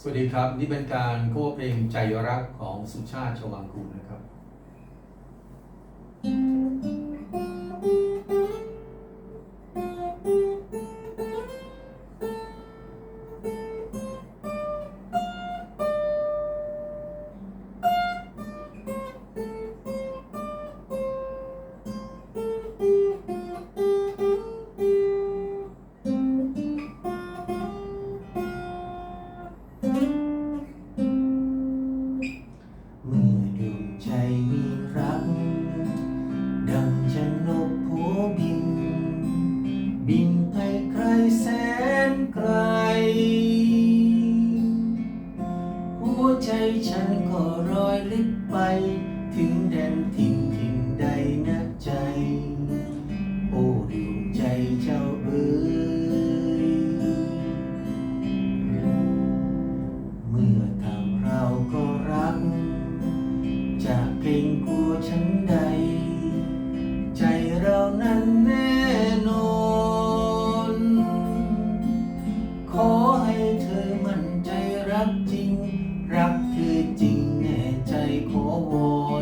สวัสดีครับ นี่เป็นการโค้เพลงใจรักของสุชาติชวังกูลนะครับ เกรงกลัวฉันใด ใจเรานั้นแน่นอน ขอให้เธอมั่นใจรักจริง รักเธอจริงแน่ใจขอวอน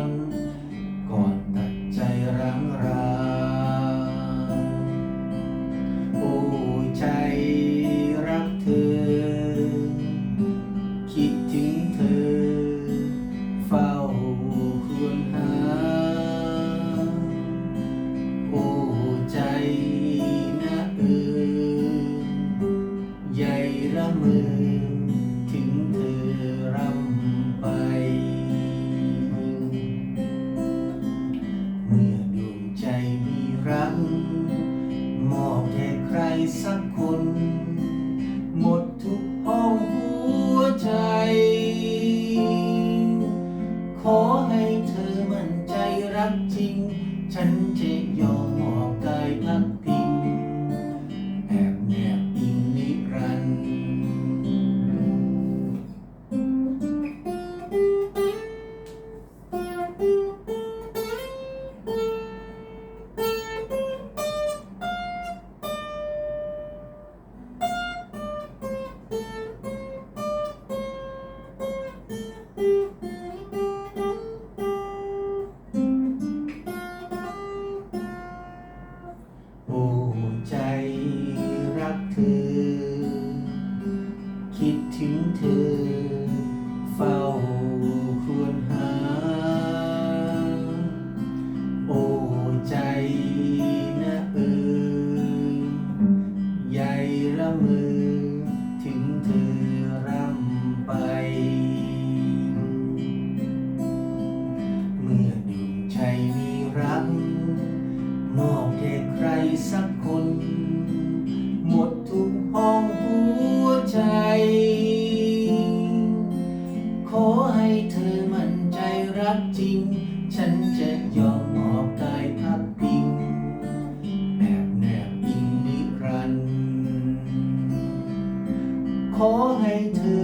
สักคน หมดทุกห้องหัวใจ ขอให้เธอมั่นใจรักจริง ฉันจะย สักคน หมดทุกห้องหัวใจ ขอให้เธอมั่นใจรักจริง ฉันจะยอมมอบกายพักพิงแอบแนบอิงนิรันดร์ขอให้เธอ